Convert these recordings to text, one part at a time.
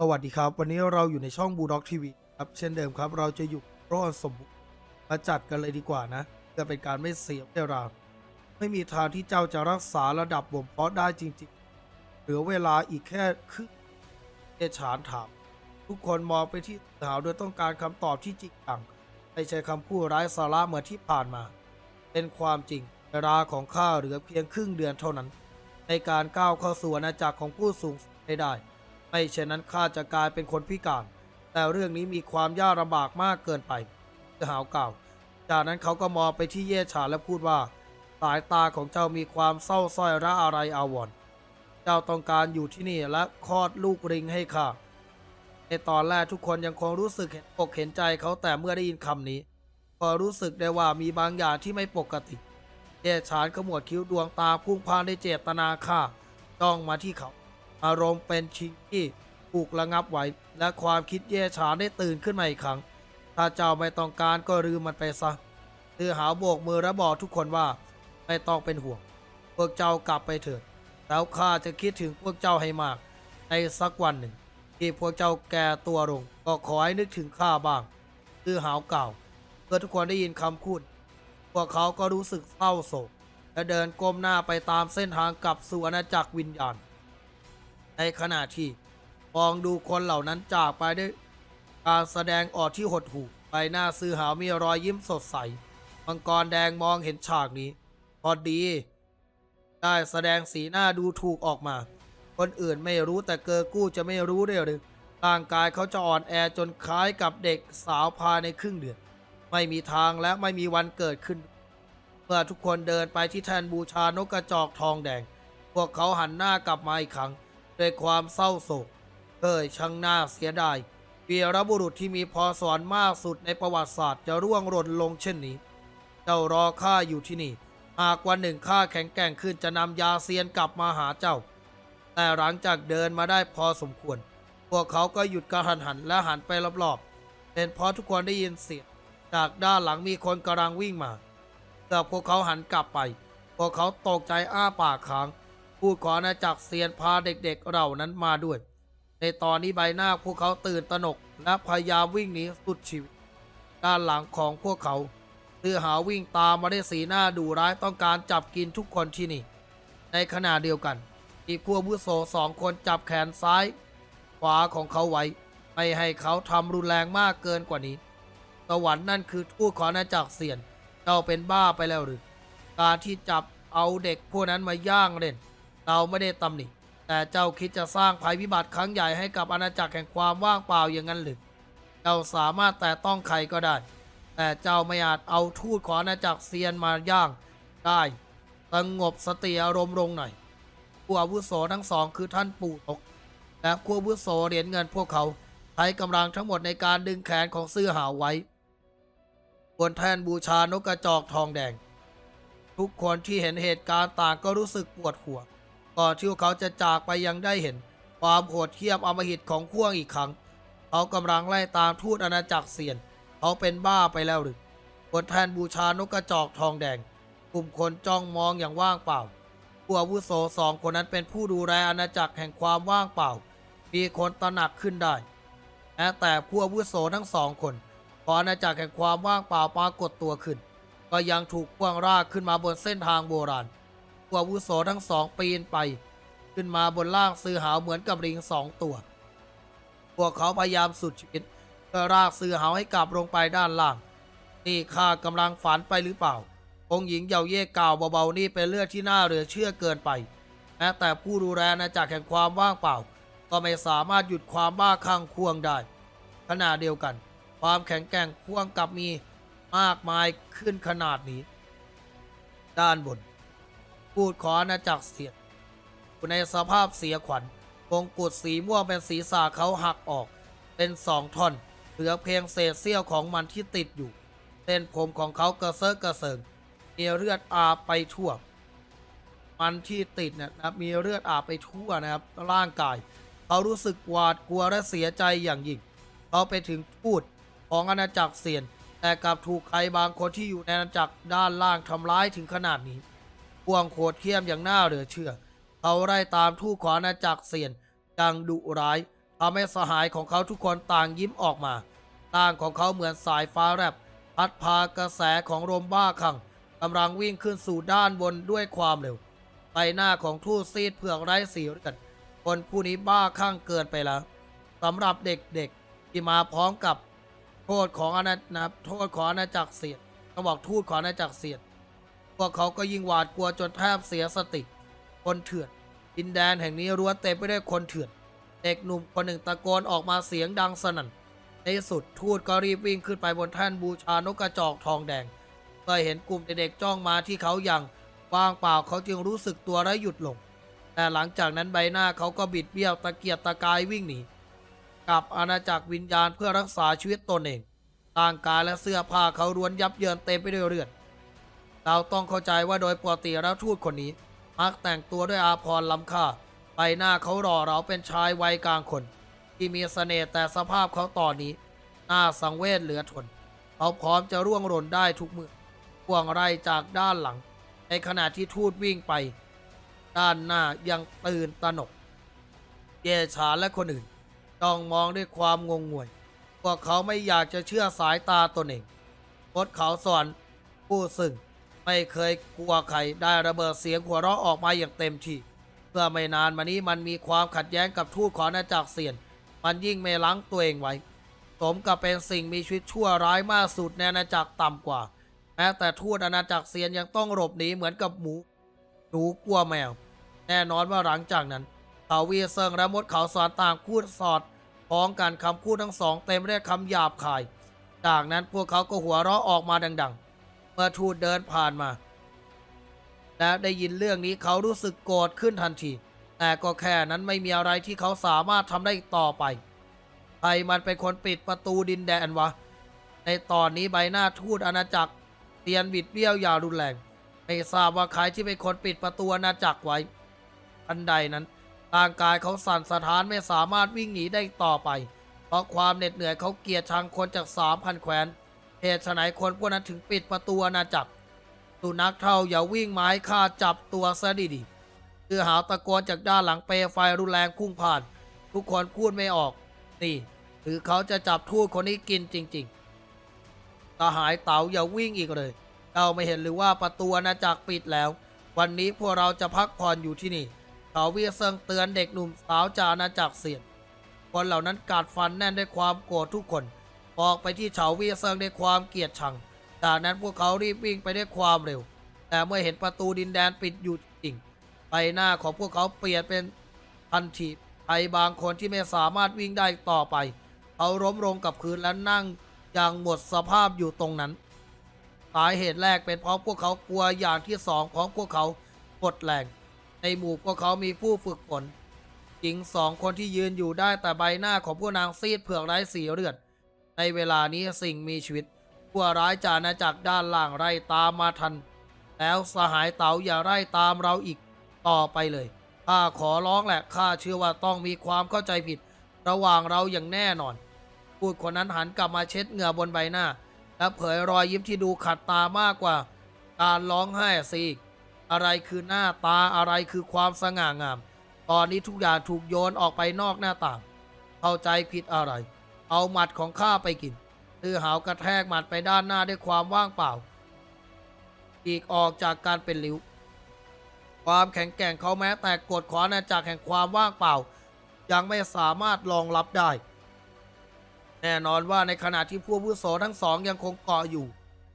สวัสดีครับ วันนี้เราอยู่ในช่องบูด็อกทีวีครับเช่นเดิมครับ เราจะอยู่รอดสมบูรณ์มาจัดกันเลยดีกว่านะเพื่อเป็นการไม่เสียเวลาไม่มีทางที่เจ้าจะรักษาระดับบ่มเพาะได้จริงๆเหลือเวลาอีกแค่ครึ่งเอฉานถาม ทุกคนมองไปที่สาวโดยต้องการคำตอบที่จริงจังไม่ใช่คำพูดไร้สาระเหมือนที่ผ่านมา เป็นความจริงเวลาของข้าเหลือเพียงครึ่งเดือนเท่านั้น ในการก้าวเข้าสู่อาณาจักรของผู้สูงให้ได้ ไม่เช่นนั้นข้าจะกลายเป็นคนพิการ แต่เรื่องนี้มีความยากลำบากมากเกินไปเจ้าหาวกล่าว จากนั้นเขาก็มองไปที่เย่ฉานและพูดว่า สายตาของเจ้ามีความเศร้าส้อยระอะไรอาวรเจ้าต้องการอยู่ที่นี่และคลอดลูกริงให้ข้าในตอนแรกทุกคนยังคงรู้สึกเห็นอกเห็นใจเขาแต่เมื่อได้ยินคำนี้ ก็รู้สึกได้ว่ามีบางอย่างที่ไม่ปกติเย่ฉานขมวดคิ้วดวงตาพุ่งพานได้วยเจตนาฆ่าจ้องมาที่เขา อารมณ์เป็นชิงที่ถูกระงับไว้ และความคิดเย่ฉานได้ตื่นขึ้นมาอีกครั้ง ถ้าเจ้าไม่ต้องการก็ลืมมันไปซะตือหาวโบกมือและบอกทุกคนว่าไม่ต้องเป็นห่วง พวกเจ้ากลับไปเถิด แล้วข้าจะคิดถึงพวกเจ้าให้มาก ในสักวันหนึ่ง ที่พวกเจ้าแก่ตัวลง ก็ขอให้นึกถึงข้าบ้างตือหาวกล่าวเมื่อทุกคนได้ยินคำพูด พวกเขาก็รู้สึกเศร้าโศกและเดินก้มหน้าไปตามเส้นทางกลับสู่อาณาจักรวิญญาณ ในขณะที่มองดูคนเหล่านั้นจากไปด้วยการแสดงออกที่หดหู่ใบหน้าซื้อหาวมีรอยยิ้มสดใสมังกรแดงมองเห็นฉากนี้ พอดี ได้แสดงสีหน้าดูถูกออกมา คนอื่นไม่รู้แต่เกอร์กู้จะไม่รู้ได้หรือร่างกายเขาจะอ่อนแอจนคล้ายกับเด็กสาวภายในครึ่งเดือน ไม่มีทางและไม่มีวันเกิดขึ้น เมื่อทุกคนเดินไปที่แทนบูชานกกระจอกทองแดง พวกเขาหันหน้ากลับมาอีกครั้ง ด้วยความเศร้าโศกเอ้ยช่างน่าเสียดายวีรบุรุษที่มีพรสวรรค์มากสุดในประวัติศาสตร์จะร่วงหล่นลงเช่นนี้ เจ้ารอข้าอยู่ที่นี่ หากวันหนึ่งข้าแข็งแกร่งขึ้นจะนำยาเซียนกลับมาหาเจ้า แต่หลังจากเดินมาได้พอสมควร พวกเขาก็หยุดกระหันหันและหันไปรอบๆ เป็นเพราะทุกคนได้ยินเสียง จากด้านหลังมีคนกำลังวิ่งมาแต่พวกเขาหันกลับไป พวกเขาตกใจอ้าปากค้าง ผู้ขออาณาจักรเซียนพาเด็กๆเหล่านั้นมาด้วย ในตอนนี้ใบหน้าพวกเขาตื่นตระหนกและพยายามวิ่งหนีสุดชีวิต ด้านหลังของพวกเขาเตือหาวิ่งตามมาได้สีหน้าดุร้ายต้องการจับกินทุกคนที่นี่ ในขณะเดียวกัน อีกพวกผู้โสสองคนจับแขนซ้าย ขวาของเขาไว้ ไม่ให้เขาทำรุนแรงมากเกินกว่านี้สวรรค์นั่นคือทูตขออาณาจักรเสียนเจ้าเป็นบ้าไปแล้วหรือ การที่จับเอาเด็กพวกนั้นมาย่างเล่น เราไม่ได้ตำหนิแต่เจ้าคิดจะสร้างภัยพิบัติครั้งใหญ่ให้กับอาณาจักรแห่งความว่างเปล่าอย่างนั้นหรือเจ้าสามารถแต่ต้องใครก็ได้ แต่เจ้าไม่อาจเอาทูตของอาณาจักรเซียนมาย่างได้สงบสติอารมณ์ลงหน่อยผู้อาวุโสทั้งสองคือท่านปู่ตกและผู้อาวุโสเหรียญเงินพวกเขาใช้กำลังทั้งหมดในการดึงแขนของเสื้อหาวไว้บนแท่นบูชานกกระจอกทองแดง ทุกคนที่เห็นเหตุการณ์ต่างก็รู้สึกปวดหัว ก่อนที่พวกเขาจะจากไปยังได้เห็น ความโหดเหี้ยมอำมหิตของข่วงอีกครั้ง เขากำลังไล่ตามทูตอาณาจักรเซียน เขาเป็นบ้าไปแล้วหรือบนแท่นบูชานกกระจอกทองแดง กลุ่มคนจ้องมองอย่างว่างเปล่าผู้อาวุโสสองคนนั้นเป็นผู้ดูแลอาณาจักรแห่งความว่างเปล่า มีคนตระหนักขึ้นได้แม้แต่ผู้อาวุโสทั้งสองคนพออาณาจักรแห่งความว่างเปล่าปรากฏตัวขึ้น ก็ยังถูกพ่วงรากขึ้นมาบนเส้นทางโบราณ ผู้อาวุโสทั้งสองปีนไป ขึ้นมาบนล่างซื้อหาวเหมือนกับลิงสองตัว พวกเขาพยายามสุดชีวิตเพื่อรากซื้อหาวให้กลับลงไปด้านล่าง นี่ข้ากำลังฝันไปหรือเปล่า องค์หญิงเยาเย่กล่าวเบาๆนี่เป็นเลือดที่น่าเหลือเชื่อเกินไปแม้แต่ผู้ดูแลอาณากแห่งความว่างเปล่า ก็ไม่สามารถหยุดความบ้าคลั่งควงได้ขณะเดียวกัน ความแข็งแกร่งควงกลับมีมากมายขึ้นขนาดนี้ ด้านบน พูดขออาณาจักรเสียอยู่ในสภาพเสียขวัญวงกุฎสีม่วงเป็นศีรษะเขาหักออก เป็นสองท่อน เหลือเพียงเศษเสี้ยวของมันที่ติดอยู่ เส้นผมของเขากระเซาะกระเซิงมีเลือดอาบไปทั่ว มันที่ติดเนยนะครับมีเลือดอาบไปทั่วนะครับ ร่างกาย เขารู้สึกหวาดกลัวและเสียใจอย่างยิ่ง เขาไปถึงพูดของอาณาจักรเซียน แต่กลับถูกใครบางคนที่อยู่ในอาณาจักรด้านล่างทำร้ายถึงขนาดนี้ พวงโคตรเขี้ยมอย่างน่าเหลือเชื่อ เขาไล่ตามทูตของอาณาจักรเซียนอย่างดุร้ายทำให้สหายของเขาทุกคนต่างยิ้มออกมาร่างของเขาเหมือนสายฟ้าแลบพัดพากระแสของลมบ้าคลั่งกำลังวิ่งขึ้นสู่ด้านบนด้วยความเร็วใบหน้าของทูตซีดเผือกไร้สีเลือดคนผู้นี้บ้าคลั่งเกินไปแล้วสำหรับเด็กๆที่มาพร้อมกับโทษของอาณาโทษของอาณาจักรเสียดก็บอกทูตของอาณาจักรเสียด พวกเขาก็ยิ่งหวาดกลัวจนแทบเสียสติ คนเถื่อน ดินแดนแห่งนี้รั้วเต็มไปด้วยคนเถื่อน เด็กหนุ่มคนหนึ่งตะโกนออกมาเสียงดังสนั่น ในที่สุดทูตก็รีบวิ่งขึ้นไปบนแท่นบูชานกกระจอกทองแดงเมื่อเห็นกลุ่มเด็กๆจ้องมาที่เขาอย่างว่างเปล่าเขาจึงรู้สึกตัวและหยุดลง แต่หลังจากนั้นใบหน้าเขาก็บิดเบี้ยวตะเกียกตะกายวิ่งหนีกลับอาณาจักรวิญญาณเพื่อรักษาชีวิตตนเองร่างกายและเสื้อผ้าเขารวนยับเยินเต็มไปด้วยเลือด เราต้องเข้าใจว่าโดยปกติแล้วทูตคนนี้ มักแต่งตัวด้วยอาภรณ์ล้ำค่า ใบหน้าเขาหล่อเราเป็นชายวัยกลางคน ที่มีเสน่ห์แต่สภาพเขาตอนนี้น่าสังเวชเหลือทน เขาพร้อมจะร่วงหล่นได้ทุกมือพ่วงไรจากด้านหลัง ในขณะที่ทูตวิ่งไป ด้านหน้ายังตื่นตระหนก เยชานและคนอื่นต้องมองด้วยความงงงวย พวกเขาไม่อยากจะเชื่อสายตาตนเองพดเขาสอนผู้ซึ่ง ไม่เคยกลัวใครได้ระเบิดเสียงหัวเราะออกมาอย่างเต็มที่เพื่อไม่นานมานี้มันมีความขัดแย้งกับทูตของอาณาจักรเซียน มันยิ่งไม่ล้างตัวเองไว้สมกับเป็นสิ่งมีชีวิตชั่วร้ายมากสุดในอาณาจักรต่ำกว่าแม้แต่ทูตอาณาจักรเซียนยังต้องหลบหนีเหมือนกับหมูหนูกลัวแมว แน่นอนว่าหลังจากนั้นเขาวีเซิงและมดเขาสอนต่างพูดสอดพ้องกันคำพูดทั้งสองเต็มไปด้วยคำหยาบคาย จากนั้นพวกเขาก็หัวเราะออกมาดัง ๆ เมื่อทูตเดินผ่านมา และได้ยินเรื่องนี้เขารู้สึกโกรธขึ้นทันที แต่ก็แค่นั้นไม่มีอะไรที่เขาสามารถทำได้อีกต่อไปใครมันเป็นคนปิดประตูดินแดนวะ ในตอนนี้ใบหน้าทูตอาณาจักรเตียนบิดเบี้ยวอย่างรุนแรง ไม่ทราบว่าใครที่เป็นคนปิดประตูอาณาจักรไว้อันใดนั้นร่างกายเขาสั่นสะท้านไม่สามารถวิ่งหนีได้ต่อไป เพราะความเหน็ดเหนื่อยเขาเกลียดชังคนจากสามพันแคว้น เหตุไฉนคนพวกนั้นถึงปิดประตูอาณาจักรสุนัขเท่าอย่าวิ่งไม้ฆ่าจับตัวซะดีๆคือหาวตะโกนจากด้านหลังเปลไฟรุนแรงพุ่งผ่าน ทุกคนพูดไม่ออก นี่หรือเขาจะจับทูตคนนี้กินจริงๆสหายเต๋าอย่าวิ่งอีกเลยเราไม่เห็นหรือว่าประตูอาณาจักรปิดแล้ว วันนี้พวกเราจะพักผ่อนอยู่ที่นี่เขาเวียเซิงเตือนเด็กหนุ่มสาวจากอาณาจักรเสียนคนเหล่านั้นกัดฟันแน่นด้วยความโกรธทุกคน ออกไปที่เฉาเวียเซิงด้วยความเกลียดชัง จากนั้นพวกเขารีบวิ่งไปด้วยความเร็ว แต่เมื่อเห็นประตูดินแดนปิดอยู่จริง ใบหน้าของพวกเขาเปลี่ยนเป็นทันทีใครบางคนที่ไม่สามารถวิ่งได้ต่อไป เขาล้มลงกับพื้นและนั่งอย่างหมดสภาพอยู่ตรงนั้น สาเหตุแรกเป็นเพราะพวกเขากลัวอย่างที่สองเพราะพวกเขาหมดแรง ในหมู่พวกเขามีผู้ฝึกฝนหญิงสองคนที่ยืนอยู่ได้แต่ใบหน้าของพวกนางซีดเผือกไร้สีเลือด ในเวลานี้สิ่งมีชีวิตผู้ร้ายจาอาณาจักด้านล่างไล่ตามมาทัน แล้วสหายเต๋าอย่าไล่ตามเราอีกต่อไปเลยข้าขอร้องแหละข้าเชื่อว่าต้องมีความเข้าใจผิด ระหว่างเราอย่างแน่นอน พูดคนนั้นหันกลับมาเช็ดเหงื่อบนใบหน้า และเผยรอยยิ้มที่ดูขัดตามากกว่า การร้องไห้สิอะไรคือหน้าตาอะไรคือความสง่างาม ตอนนี้ทุกอย่างถูกโยนออกไปนอกหน้าต่าง เข้าใจผิดอะไร เอาหมัดของข้าไปกินตือหาวกระแทกหมัดไปด้านหน้าด้วยความว่างเปล่า อีกออกจากการเป็นลิ้ว ความแข็งแกร่งเขาแม้แต่กฎขวานาจากแห่งความว่างเปล่า ยังไม่สามารถรองรับได้ แน่นอนว่าในขณะที่ผู้อาวุโสทั้งสองยังคงเกาะอยู่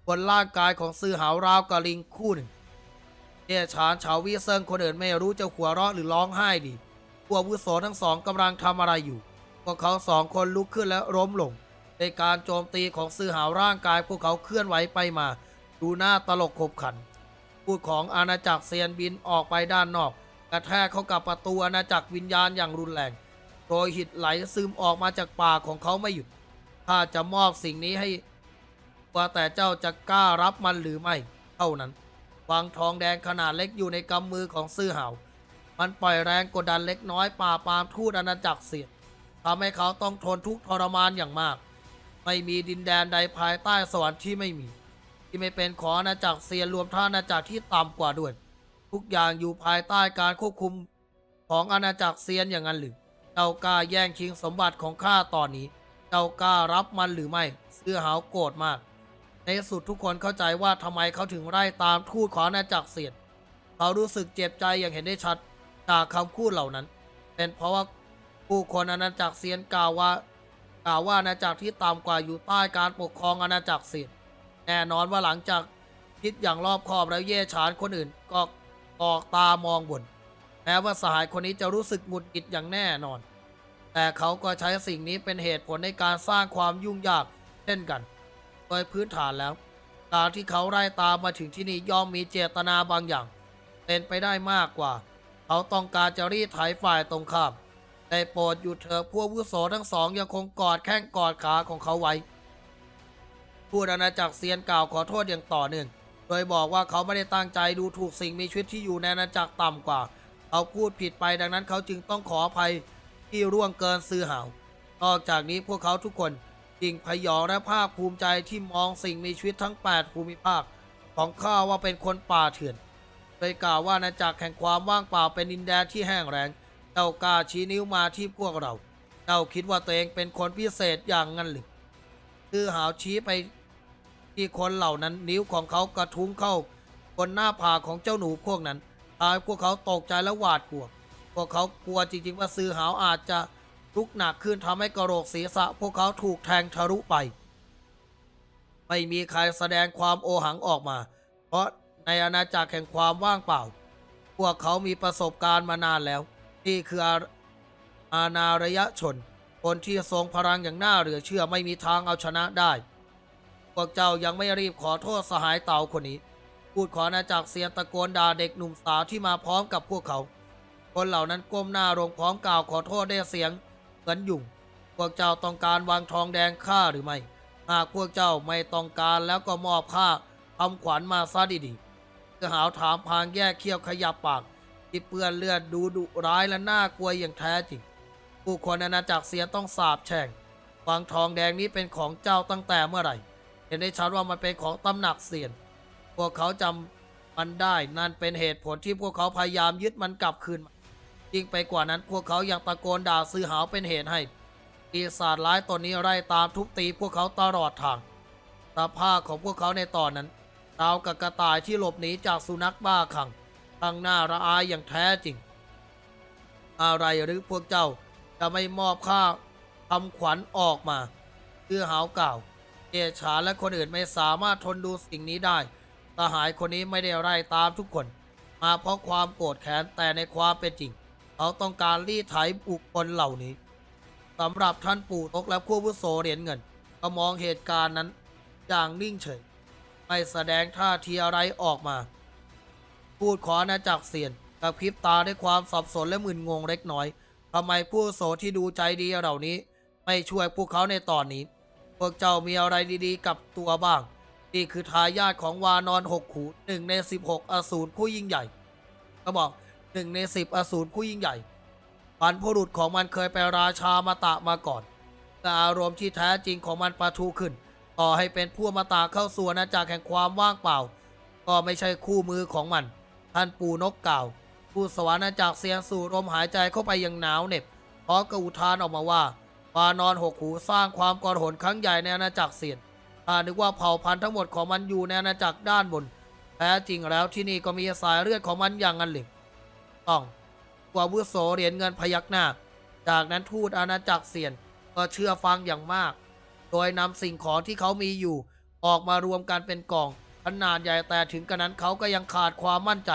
บนร่างกายของซื่อหาวราวกับลิงคู่หนึ่งเที่ยชานชาววีเซิงคนอื่นไม่รู้จะหัวเราะหรือร้องไห้ดีผู้อาวุโสทั้งสองกำลังทำอะไรอยู่ พวกเขาสองคนลุกขึ้นและล้มลง ในการโจมตีของซื่อหาวร่างกายพวกเขาเคลื่อนไหวไปมา ดูหน้าตลกขบขัน พูดของอาณาจักรเซียนบินออกไปด้านนอก กระแทกเข้ากับประตูอาณาจักรวิญญาณอย่างรุนแรง โดยหิตไหลซึมออกมาจากปากของเขาไม่หยุดถ้าจะมอบสิ่งนี้ให้ว่าแต่เจ้าจะกล้ารับมันหรือไม่ เท่านั้นวางทองแดงขนาดเล็กอยู่ในกำมือของซื่อหาวมันปล่อยแรงกดดันเล็กน้อยป่าปามทูตอาณาจักรเสียน ทำให้เขาต้องทนทุกข์ทรมานอย่างมาก ไม่มีดินแดนใดภายใต้สวรรค์ที่ไม่มี ที่ไม่เป็นของอาณาจักรเซียนรวมทั้งอาณาจักรที่ต่ำกว่าด้วย ทุกอย่างอยู่ภายใต้การควบคุมของอาณาจักรเซียนอย่างนั้นหรือเจ้ากล้าแย่งชิงสมบัติของข้าตอนนี้ เจ้ากล้ารับมันหรือไม่ เสื้อหาวโกรธมาก ในที่สุดทุกคนเข้าใจว่าทำไมเขาถึงไล่ตามทูตของอาณาจักรเสียน เขารู้สึกเจ็บใจอย่างเห็นได้ชัดจากคำพูดเหล่านั้น เป็นเพราะว่า ผู้คนอาณาจักรเซียนกล่าวว่ากล่าวว่าอาณาจักรที่ต่ำกว่าอยู่ใต้การปกครองอาณาจักรเซียนแน่นอนว่าหลังจากคิดอย่างรอบคอบแล้วเย่ฉานคนอื่นก็ออกตามองบนแม้ว่าสหายคนนี้จะรู้สึกหงุดหงิดอย่างแน่นอน แต่เขาก็ใช้สิ่งนี้เป็นเหตุผลในการสร้างความยุ่งยากเช่นกัน โดยพื้นฐานแล้ว การที่เขาไล่ตามมาถึงที่นี่ย่อมมีเจตนาบางอย่าง เป็นไปได้มากกว่า เขาต้องการจะรีดไถฝ่ายตรงข้าม ได้โปรดหยุดเถอะพวกวุโสทั้งสองยังคงกอดแข้งกอดขาของเขาไว้ผู้อาณาจักรเซียนกล่าวขอโทษอย่างต่อเนื่อง โดยบอกว่าเขาไม่ได้ตั้งใจดูถูกสิ่งมีชีวิตที่อยู่ในอาณาจักรต่ำกว่า เขาพูดผิดไปดังนั้นเขาจึงต้องขออภัยที่ร่วงเกินซื้อหาวนอกจากนี้พวกเขาทุกคนยิ่งพยองและภาคภูมิใจที่มองสิ่งมีชีวิตทั้ง 8 ภูมิภาค ของข้าว่าเป็นคนป่าเถื่อน โดยกล่าวว่าอาณาจักรแห่งความว่างเปล่าเป็นดินแดนที่แห้งแล้ง เจ้ากล้าชี้นิ้วมาที่พวกเรา เจ้าคิดว่าตัวเองเป็นคนพิเศษอย่างนั้นหรือคือหาวชี้ไปที่คนเหล่านั้นนิ้วของเขากระทุ้งเข้าบนหน้าผากของเจ้าหนูพวกนั้นทำให้พวกเขาตกใจและหวาดกลัว พวกเขากลัวจริงๆว่าซื้อหาวอาจจะลุกหนักขึ้นทำให้กระโหลกศีรษะ พวกเขาถูกแทงทะลุไป ไม่มีใครแสดงความโอหังออกมา เพราะในอาณาจักรแห่งความว่างเปล่า พวกเขามีประสบการณ์มานานแล้ว นี่คืออาณารยชน คนที่ทรงพลังอย่างน่าเหลือเชื่อไม่มีทางเอาชนะได้ พวกเจ้ายังไม่รีบขอโทษสหายเต่าคนนี้ พูดขออาณาจักเซียนตะโกนด่าเด็กหนุ่มสาวที่มาพร้อมกับพวกเขา คนเหล่านั้นก้มหน้าลงพร้อมกล่าวขอโทษด้วยเสียงเหมือนยุ่ง พวกเจ้าต้องการวางทองแดงค่าหรือไม่ หากพวกเจ้าไม่ต้องการแล้วก็มอบค่าทำขวัญมาซะดีๆกระหาวถามพางแยกเขี้ยวขยับปาก ที่เปื้อนเลือดดูดุร้ายและน่ากลัวอย่างแท้จริง ผู้คนอาณาจักรเสียต้องสาบแช่งวังทองแดงนี้เป็นของเจ้าตั้งแต่เมื่อไหร่ เห็นได้ชัดว่ามันเป็นของตำหนักเสียน พวกเขาจำมันได้นั่นเป็นเหตุผลที่พวกเขาพยายามยึดมันกลับคืนมายิ่งไปกว่านั้นพวกเขายังตะโกนด่าซื้อหาวเป็นเหตุให้ปีศาจร้ายตนนี้ไล่ตามทุบตีพวกเขาตลอดทางสภาพของพวกเขาในตอนนั้นราวกับกระต่ายที่หลบหนีจากสุนัขบ้าคลั่ งตั้งหน้าระอายอย่างแท้จริง อะไรหรือพวกเจ้าจะไม่มอบค่าทำขวัญออกมาเพื่อหาวกล่าวเอชาและคนอื่นไม่สามารถทนดูสิ่งนี้ได้สหายคนนี้ไม่ได้ไล่ตามทุกคน มาเพราะความโกรธแค้นแต่ในความเป็นจริง เขาต้องการรีดไถบุคคลเหล่านี้สำหรับท่านปู่ตกและผู้วุโสเหรียญเงิน ก็มองเหตุการณ์นั้นอย่างนิ่งเฉย ไม่แสดงท่าทีอะไรออกมา พูดขออาณาจักรเสียนกับพริบตาด้วยความสับสนและมึนงงเล็กน้อยทำไมผู้โสที่ดูใจดีเหล่านี้ ไม่ช่วยพวกเขาในตอนนี้ พวกเจ้ามีอะไรดีๆ กับตัวบ้าง นี่คือทายาทของวานอนหกขูหนึ่งในสิบหกอสูรผู้ยิ่งใหญ่ก็บอกหนึ่งในสิบอสูรผู้ยิ่งใหญ่บรรพบุรุษของมันเคยเป็นราชามาตะมาก่อนแต่อารมณ์ที่แท้จริงของมันประทุขึ้น ต่อให้เป็นผู้มาตาเข้าสู่อาณาจักรแห่งความว่างเปล่า ก็ไม่ใช่คู่มือของมัน ท่านปู่นกเก่าผู้สวรรค์อาณาจักรเสียงสูดลมหายใจเข้าไปอย่างหนาวเหน็บพร้อมกับอุทานออกมาว่าวานอนหกหูสร้างความกรหนครั้งใหญ่ในอาณาจักรเสียนถ้านึกว่าเผ่าพันธุ์ทั้งหมดของมันอยู่ในอาณาจักรด้านบน แท้จริงแล้วที่นี่ก็มีสายเลือดของมันอย่างนั้นหรือต้องกว่าวุโสเหรียญเงินพยักหน้า จากนั้นทูตอาณาจักรเสียนก็เชื่อฟังอย่างมาก โดยนำสิ่งของที่เขามีอยู่ออกมารวมกันเป็นกล่อง ขนาดใหญ่แต่ถึงกระนั้นเขาก็ยังขาดความมั่นใจ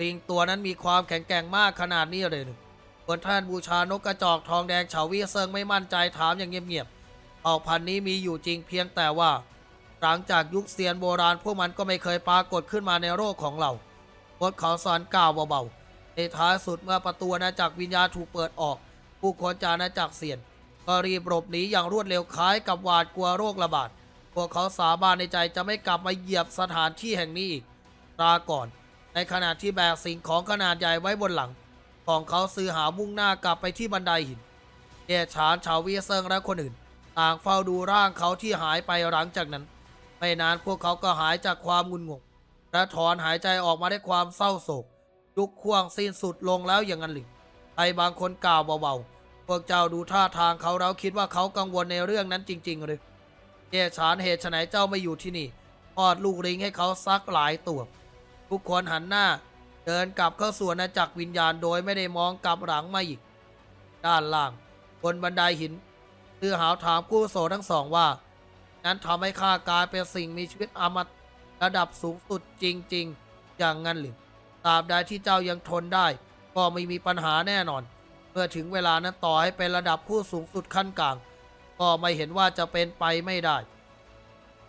ลิงตัวนั้นมีความแข็งแกร่งมากขนาดนี้เลยหรือคนท่านบูชานกกระจอกทองแดงเฉาวีเซิงไม่มั่นใจถามอย่างเงียบๆออกพันธุ์นี้มีอยู่จริงเพียงแต่ว่า หลังจากยุคเซียนโบราณพวกมันก็ไม่เคยปรากฏขึ้นมาในโลกของเราพดเขาสอนกล่าวเบาๆในท้ายสุดเมื่อประตูอาณาจักรวิญญาณถูกเปิดออก ผู้คนจากอาณาจักรเซียนก็รีบหลบหนีอย่างรวดเร็วคล้ายกับหวาดกลัวโรคระบาด วกเขาสาบานในใจจะไม่กลับมาเหยียบสถานที่แห่งนี้อีกตาก่อน ในขณะที่แบกสิ่งของขนาดใหญ่ไว้บนหลัง ของเขาซื้อหามุ่งหน้ากลับไปที่บันไดหินเอชานชาวเวียเซิงและคนอื่น ต่างเฝ้าดูร่างเขาที่หายไปหลังจากนั้น ไม่นานพวกเขาก็หายจากความงุนงงและถอนหายใจออกมาด้วยความเศร้าโศกยุคข่วงสิ้นสุดลงแล้วอย่างนั้นหรือใครบางคนกล่าวเบาๆพวกเจ้าดูท่าทางเขาเราคิดว่าเขากังวลในเรื่องนั้นจริง ๆ หรือ เจฉานเหตุไฉนเจ้าไม่อยู่ที่นี่พอดลูกลิงให้เขาซักหลายตัว ทุกคนหันหน้า เดินกลับเข้าสู่อาณาจักรวิญญาณโดยไม่ได้มองกลับหลังมาอีก ด้านล่าง บนบันไดหินตือหาวถามกู้โสทั้งสองว่า นั้นทำให้ข้ากลายเป็นสิ่งมีชีวิตอมตะระดับสูงสุดจริง ๆ อย่างนั้นหรือตราบใดที่เจ้ายังทนได้ ก็ไม่มีปัญหาแน่นอน เมื่อถึงเวลานั้นต่อให้เป็นระดับผู้สูงสุดขั้นกลาง ก็ไม่เห็นว่าจะเป็นไปไม่ได้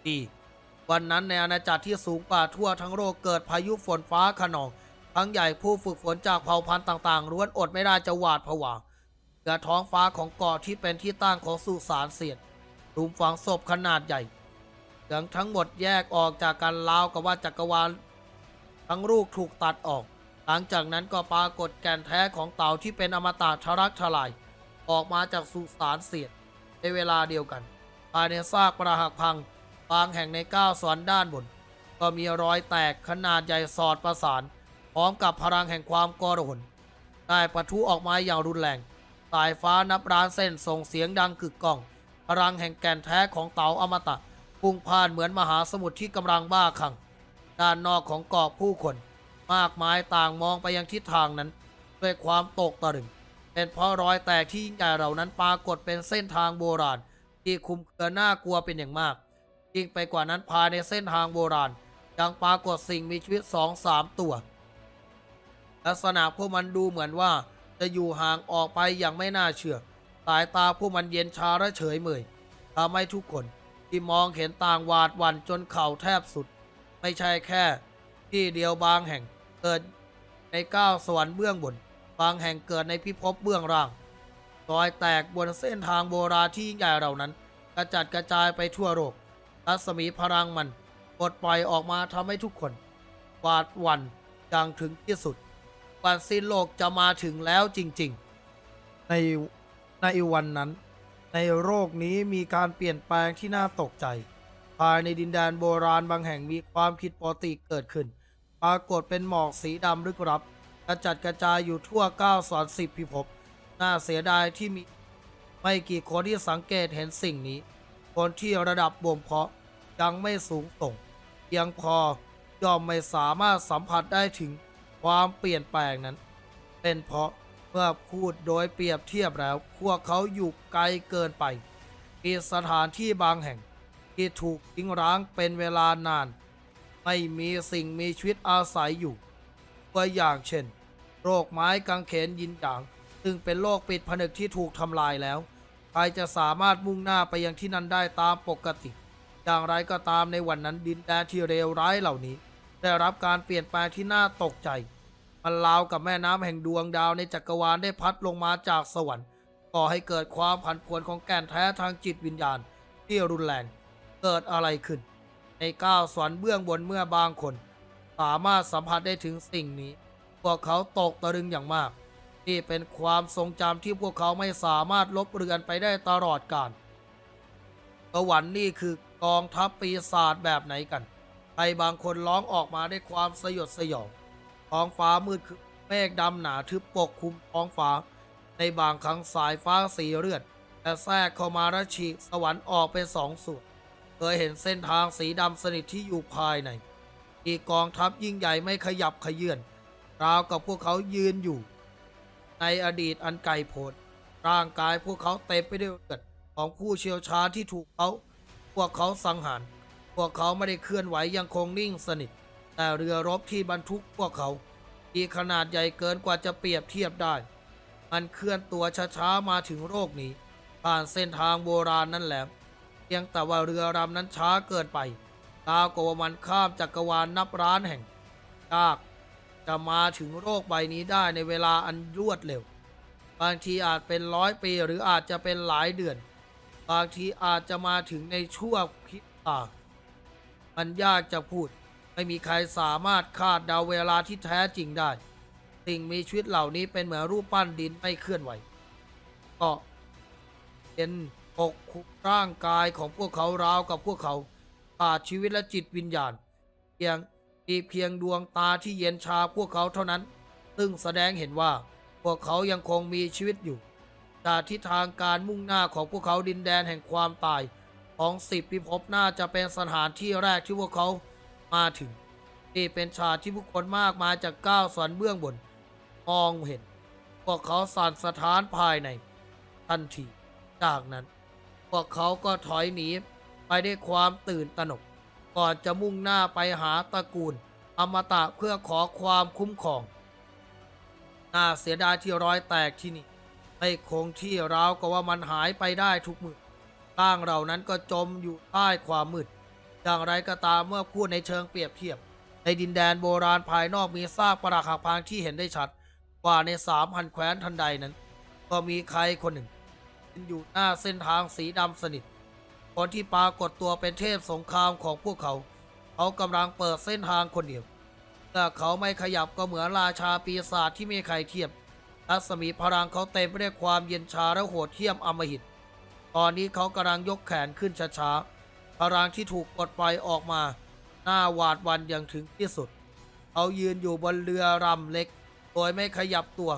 ดีวันนั้นในอาณาจักรที่สูงกว่าทั่วทั้งโลกเกิดพายุฝนฟ้าขนองทั้งใหญ่ผู้ฝึกฝนจากเผ่าพันธุ์ต่างๆล้วนอดไม่ได้จะหวาดผวาเหนือท้องฟ้าของเกาะที่เป็นที่ตั้งของสุสานเสียดหลุมฝังศพขนาดใหญ่เสียงทั้งหมดแยกออกจากกันราวกับว่าจักรวาลทั้งลูกถูกตัดออก หลังจากนั้นก็ปรากฏแก่นแท้ของเต่าที่เป็นอมตะทะลักทลาย ออกมาจากสุสานเสียด ในเวลาเดียวกัน ภายในซากปรักหักพัง บางแห่งในก้าวสวนด้านบน ก็มีรอยแตกขนาดใหญ่สอดประสาน พร้อมกับพลังแห่งความกรหนได้ปะทุออกมาอย่างรุนแรงสายฟ้านับล้านเส้นส่งเสียงดังกึกก้อง พลังแห่งแก่นแท้ของเต่าอมตะพุ่งพ่านเหมือนมหาสมุทรที่กำลังบ้าคลั่ง ด้านนอกของเกาะผู้คน มากมายต่างมองไปยังทิศทางนั้น ด้วยความตกตะลึง เป็นเพราะรอยแตกที่ยิ่งใหญ่เหล่านั้นปรากฏเป็นเส้นทางโบราณ ที่คุมเครือน่ากลัวเป็นอย่างมากยิ่งไปกว่านั้นภายในเส้นทางโบราณยังปรากฏสิ่งมีชีวิตสองสามตัว ลักษณะพวกมันดูเหมือนว่าจะอยู่ห่างออกไปอย่างไม่น่าเชื่อ สายตาพวกมันเย็นชาและเฉยเมยทำให้ทุกคนที่มองเห็นต่างหวาดหวั่นจนเข่าแทบสุด ไม่ใช่แค่ที่เดียวบางแห่งเกิดในก้าวสวรรค์เบื้องบน บางแห่งเกิดในพิภพเบื้องล่างรอยแตกบนเส้นทางโบราณที่ยิ่งใหญ่เหล่านั้น กระจัดกระจายไปทั่วโลกรัศมีพลังมันปลดปล่อยออกมาทำให้ทุกคนหวาดหวั่นอย่างถึงที่สุดวันสิ้นโลกจะมาถึงแล้วจริง ๆ ในในวันนั้น ในโลกนี้มีการเปลี่ยนแปลงที่น่าตกใจ ภายในดินแดนโบราณบางแห่งมีความผิดปกติเกิดขึ้น ปรากฏเป็นหมอกสีดำลึกลับ กระจัดกระจายอยู่ทั่ว9สอนสิบพิภพน่าเสียดายที่มีไม่กี่คนที่สังเกตเห็นสิ่งนี้ คนที่ระดับบ่มเพาะยังไม่สูงส่งเพียงพอย่อมไม่สามารถสัมผัสได้ถึงความเปลี่ยนแปลงนั้น เป็นเพราะเมื่อพูดโดยเปรียบเทียบแล้ว พวกเขาอยู่ไกลเกินไปมีสถานที่บางแห่ง ที่ถูกทิ้งร้างเป็นเวลานาน ไม่มีสิ่งมีชีวิตอาศัยอยู่ตัวอย่างเช่น โรคไม้กางเขนยินหยาง ซึ่งเป็นโรคปิดผนึกที่ถูกทำลายแล้วใครจะสามารถมุ่งหน้าไปยังที่นั้นได้ตามปกติ อย่างไรก็ตามในวันนั้นดินแดนที่เลวร้ายเหล่านี้ ได้รับการเปลี่ยนแปลงที่น่าตกใจ มันราวกับแม่น้ำแห่งดวงดาวในจักรวาลได้พัดลงมาจากสวรรค์ก่อให้เกิดความผันผวนของแก่นแท้ทางจิตวิญญาณ ที่รุนแรง เกิดอะไรขึ้น ในก้าวสวรรค์เบื้องบนเมื่อบางคน สามารถสัมผัสได้ถึงสิ่งนี้ พวกเขาตกตะลึงอย่างมาก นี่เป็นความทรงจำที่พวกเขาไม่สามารถลบเลือนไปได้ตลอดกาลสวรรค์นี่คือกองทัพปีศาจแบบไหนกัน ใครบางคนร้องออกมาด้วยความสยดสยอง ท้องฟ้ามืดคือเมฆดำหนาทึบปกคลุมท้องฟ้า ในบางครั้งสายฟ้าสีเลือดแต่แทรกเข้ามาและฉีกสวรรค์ออกเป็นสองส่วน เคยเห็นเส้นทางสีดำสนิทที่อยู่ภายใน อีกกองทัพยิ่งใหญ่ไม่ขยับขยื่น ราวกับพวกเขายืนอยู่ ในอดีตอันไกลโพ้นร่างกายพวกเขาเต็มไปด้วยเลือดของผู้เชี่ยวชาญที่ถูกเขาพวกเขาสังหาร พวกเขาไม่ได้เคลื่อนไหวยังคงนิ่งสนิท แต่เรือรบที่บรรทุกพวกเขาที่ขนาดใหญ่เกินกว่าจะเปรียบเทียบได้ มันเคลื่อนตัวช้าๆมาถึงโลกนี้ ผ่านเส้นทางโบราณนั่นแหละเพียงแต่ว่าเรือลำนั้นช้าเกินไปตาวกับว่ามันข้ามจักรวาลนับล้านแห่งยาก จะมาถึงโลกใบนี้ได้ในเวลาอันรวดเร็ว บางทีอาจเป็นร้อยปีหรืออาจจะเป็นหลายเดือน บางทีอาจจะมาถึงในช่วงพริบตามันยากจะพูด ไม่มีใครสามารถคาดเดาเวลาที่แท้จริงได้ สิ่งมีชีวิตเหล่านี้เป็นเหมือนรูปปั้นดินไม่เคลื่อนไหวก็เป็นปกคลุมร่างกายของพวกเขาราวกับพวกเขาขาดชีวิตและจิตวิญญาณเพียง มีเพียงดวงตาที่เย็นชาพวกเขาเท่านั้น ซึ่งแสดงเห็นว่าพวกเขายังคงมีชีวิตอยู่ จากทิศทางการมุ่งหน้าของพวกเขาดินแดนแห่งความตาย ของสิบพิภพน่าจะเป็นสถานที่แรกที่พวกเขามาถึงนี่เป็นฉากที่ผู้คนมากมายจากก้าวสวรรค์เบื้องบน มองเห็น พวกเขาสั่นสถานภายใน ทันที จากนั้น พวกเขาก็ถอยหนีไปด้วยความตื่นตระหนก ก่อนจะมุ่งหน้าไปหาตระกูล อมตะเพื่อขอความคุ้มครอง น่าเสียดายที่รอยแตกที่นี่ไม่คงที่ราวก็ว่ามันหายไปได้ทุกมือร่างเหล่านั้นก็จมอยู่ใต้ความมืด อย่างไรก็ตามเมื่อพูดในเชิงเปรียบเทียบ ในดินแดนโบราณภายนอกมีซากปรักหักพังที่เห็นได้ชัด กว่าในสามพันแคว้นทันใดนั้น ก็มีใครคนหนึ่งยืนอยู่หน้าเส้นทางสีดำสนิท คนที่ปรากฏตัวเป็นเทพสงครามของพวกเขา เขากำลังเปิดเส้นทางคนเดียวเมื่เขาไม่ขยับก็เหมือนราชาปีศาจที่ไม่ใครเทียบรัศมีพลังเขาเต็มไปด้วยความเย็นชาและโหดเหี้ยมอมหิต ตอนนี้เขากำลังยกแขนขึ้นช้าๆพลังที่ถูกกดปล่อยออกมา หน้าหวาดวันอย่างถึงที่สุด เขายืนอยู่บนเรือรำเล็ก โดยไม่ขยับตัว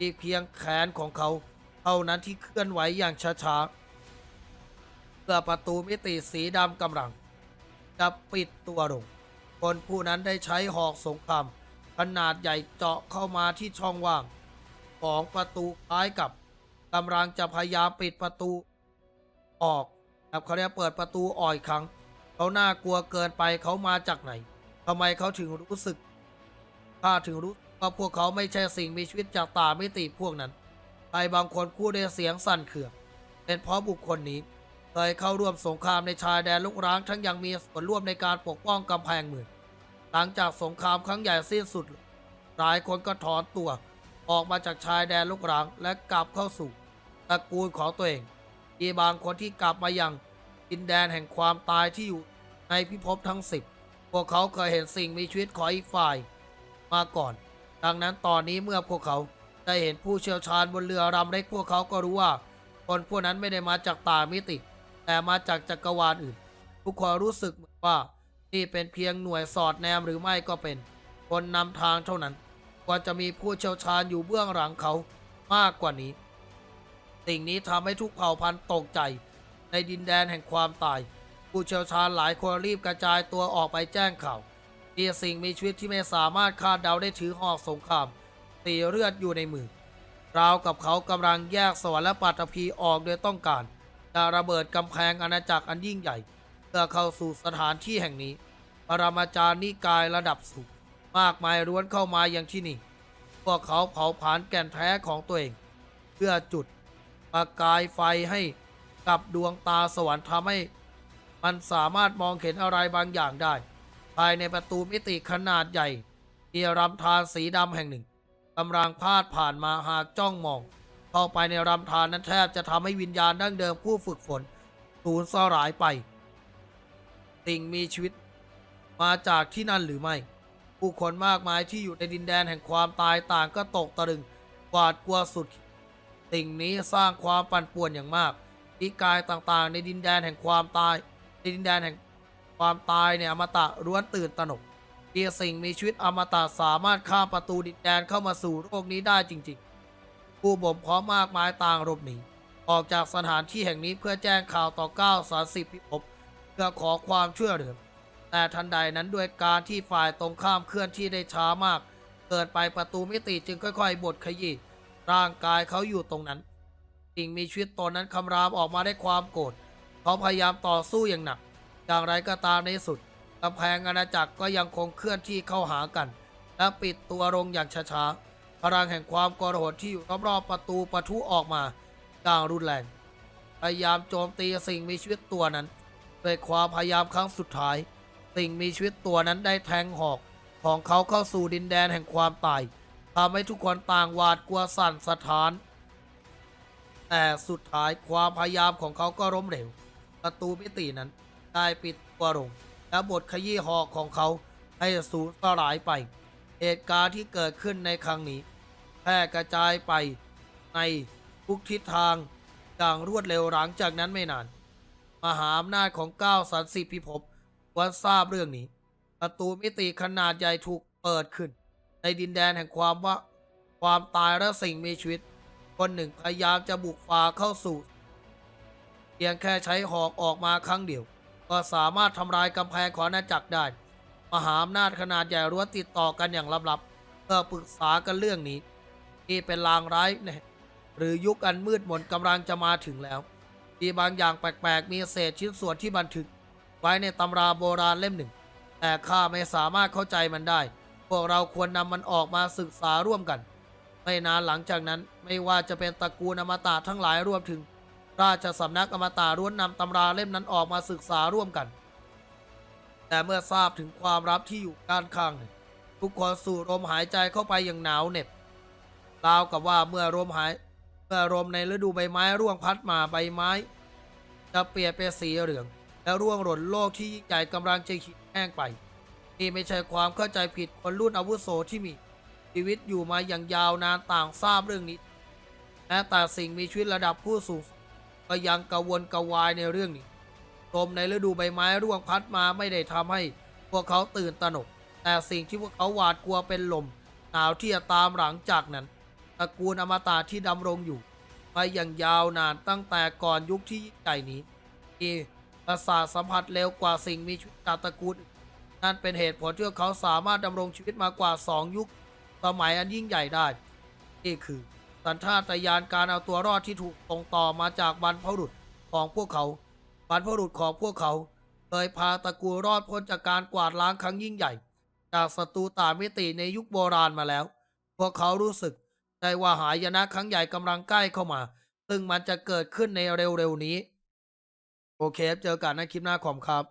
อีกเพียงแขนของเขา เท่านั้นที่เคลื่อนไหวอย่างช้าๆ อประตูมิติสีดำกำลัง จะปิดตัวลง คนผู้นั้นได้ใช้หอกสงครามขนาดใหญ่เจาะเข้ามาที่ช่องว่าง ของประตูคล้ายกับกำลังจะพยายามปิดประตูออกครับเขาเรียกเปิดประตูอ่อยครั้งเขาน่ากลัวเกินไปเขามาจากไหนทำไมเขาถึงรู้สึกข้าถึงรู้ว่าพวกเขาไม่ใช่สิ่งมีชีวิตจากตามิติพวกนั้นใครบางคนพูดด้วยเสียงสั่นเขืองเป็นเพราะบุคคลนี้ เคยเข้าร่วมสงครามในชายแดนลุกร้างทั้งยังมีส่วนร่วมในการปกป้องกำแพงเมืองหลังจากสงครามครั้งใหญ่สิ้นสุด หลายคนก็ถอนตัว ออกมาจากชายแดนลุกรางและกลับเข้าสู่ตระกูลของตัวเองมีบางคนที่กลับมายังดินแดนแห่งความตายที่อยู่ในพิภพทั้งสิบพวกเขาเคยเห็นสิ่งมีชีวิตของอีกฝ่าย มาก่อน ดังนั้นตอนนี้เมื่อพวกเขาได้เห็นผู้เชี่ยวชาญบนเรือรำเล็กพวกเขาก็รู้ว่า คนพวกนั้นไม่ได้มาจากตามิติ แต่มาจากจักรวาลอื่น ทุกคนรู้สึกเหมือนว่านี่เป็นเพียงหน่วยสอดแนมหรือไม่ก็เป็น คนนำทางเท่านั้นควรจะมีผู้เชี่ยวชาญอยู่เบื้องหลังเขามากกว่านี้ สิ่งนี้ทำให้ทุกเผ่าพันธุ์ตกใจ ในดินแดนแห่งความตาย ผู้เชี่ยวชาญหลายคนรีบกระจายตัวออกไปแจ้งข่าวที่สิ่งมีชีวิตที่ไม่สามารถคาดเดาได้ถือหอกสงครามตีเลือดอยู่ในมือราวกับเขากำลังแยกสวรรค์และปัตภีออกโดยต้องการ จะระเบิดกำแพงอาณาจักรอันยิ่งใหญ่ เพื่อเข้าสู่สถานที่แห่งนี้ปรมาจารย์นิกายระดับสูงมากมายร้วนเข้ามาอย่างที่นี่ พวกเขาเผาผลาญแก่นแท้ของตัวเอง เพื่อจุดประกายไฟให้กับดวงตาสวรรค์ทำให้ มันสามารถมองเห็นอะไรบางอย่างได้ ภายในประตูมิติขนาดใหญ่มีรำธารสีดำแห่งหนึ่งกำลังพาดผ่านมาหากจ้องมอง เข้าไปในรำธารนั้นแทบจะทำให้วิญญาณดั้งเดิมผู้ฝึกฝนสูญสลายไป สิ่งมีชีวิตมาจากที่นั่นหรือไม่ ผู้คนมากมายที่อยู่ในดินแดนแห่งความตายต่างก็ตกตะลึงหวาดกลัวสุด สิ่งนี้สร้างความปั่นป่วนอย่างมากนิกายต่างๆ ในดินแดนแห่งความตายในดินแดนแห่งความตายเนี่ยอมตะร้วนตื่นตระหนกที่สิ่งมีชีวิตอมตะสามารถข้ามประตูดินแดนเข้ามาสู่โลกนี้ได้จริง ๆ ผู้บ่มเพาะมากมายต่างหลบหนีออกจากสถานที่แห่งนี้เพื่อแจ้งข่าวต่อ9ก้าสารสิบพิภพเพื่อขอความช่วยเหลือแต่ทันใดนั้นด้วยการที่ฝ่ายตรงข้ามเคลื่อนที่ได้ช้ามาก เกิดไปประตูมิติจึงค่อยๆบดขยี้ร่างกายเขาอยู่ตรงนั้นสิ่งมีชีวิตตนนั้นคำรามออกมาได้วยความโกรธเขาพยายามต่อสู้อย่างหนัก อย่างไรก็ตามในสุดกำแพงอาณาจักรก็ยังคงเคลื่อนที่เข้าหากัน และปิดตัวลงอย่างช้าๆ พลังแห่งความโกรธที่อยู่รอบๆประตูปะทุออกมาอย่างรุนแรง พยายามโจมตีสิ่งมีชีวิตตัวนั้นด้วยความพยายามครั้งสุดท้าย สิ่งมีชีวิตตัวนั้นได้แทงหอกของเขาเข้าสู่ดินแดนแห่งความตายทำให้ทุกคนต่างหวาดกลัวสั่นสะท้าน แต่สุดท้ายความพยายามของเขาก็ล้มเหลว ประตูมิตินั้นได้ปิดตัวลง และบทขยี้หอกของเขาให้สูญสลายไป เหตุการณ์ที่เกิดขึ้นในครั้งนี้ แพร่กระจายไปในทุกทิศทางอย่างรวดเร็วหลังจากนั้นไม่นาน มหาอำนาจของเก้าสันสิพิภพควรทราบเรื่องนี้ ประตูมิติขนาดใหญ่ถูกเปิดขึ้น ในดินแดนแห่งความว่าความตายและสิ่งมีชีวิต คนหนึ่งพยายามจะบุกฝ่าเข้าสู่ เพียงแค่ใช้หอกออกมาครั้งเดียว ก็สามารถทำลายกำแพงของอาณาจักรได้ มหาอำนาจขนาดใหญ่รั้วติดต่อกันอย่างลับๆเพื่อปรึกษากันเรื่องนี้ ที่เป็นลางร้ายนี่ยหรือยุคอันมืดมนกำลังจะมาถึงแล้ว มีบางอย่างแปลกๆ มีเศษชิ้นส่วนที่บันทึก ไว้ในตำราโบราณเล่มหนึ่ง แต่ข้าไม่สามารถเข้าใจมันได้ พวกเราควรนำมันออกมาศึกษาร่วมกัน ไม่นานหลังจากนั้นไม่ว่าจะเป็นตระกูลอมตะทั้งหลายรวมถึง ราชสำนักอมตะล้วนนำตำราเล่มนั้นออกมาศึกษาร่วมกัน แต่เมื่อทราบถึงความลับที่อยู่ด้านข้างทุกคนสูดลมหายใจเข้าไปอย่างหนาวเหน็บ ราวกับว่าเมื่อลมหาย เมื่อลมในฤดูใบไม้ร่วงพัดมาใบไม้ จะเปลี่ยนเป็นสีเหลือง และร่วงหล่นโลกที่ยิ่งใหญ่กำลังจะขีดแห้งไปนี่ไม่ใช่ความเข้าใจผิดคนรุ่นอาวุโสที่มีชีวิตอยู่มาอย่างยาวนานต่างทราบเรื่องนี้แม้แต่สิ่งมีชีวิตระดับผู้สูงก็ยังกังวลกระวายในเรื่องนี้ลมในฤดูใบไม้ร่วงพัดมาไม่ได้ทำให้พวกเขาตื่นตระหนก แต่สิ่งที่พวกเขาหวาดกลัวเป็นลมหนาวที่จะตามหลังจากนั้น ระกูลอมตะที่ดำรงอยู่มาอย่างยาวนานตั้งแต่ก่อนยุคที่ยิ่งใหญ่นี้มีประสาทสัมผัสเร็วกว่าสิ่งมีชีวิตจากตระกูลนั่นเป็นเหตุผลที่เขาสามารถดำรงชีวิตมากว่า 2 ยุคสมัยอันยิ่งใหญ่ได้นี่คือ สัญชาตญาณการเอาตัวรอดที่ถูกส่งต่อมาจากบรรพบุรุษของพวกเขาบรรพบุรุษของพวกเขาเคยพาตระกูลรอดพ้นจากการกวาดล้างครั้งยิ่งใหญ่ จากศัตรูต่างมิติในยุคโบราณมาแล้ว พวกเขารู้สึก ได้ว่าหายนะครั้งใหญ่กำลังใกล้เข้ามา ซึ่งมันจะเกิดขึ้นในเร็วๆนี้ โอเค เจอกันในคลิปหน้าขอมครับ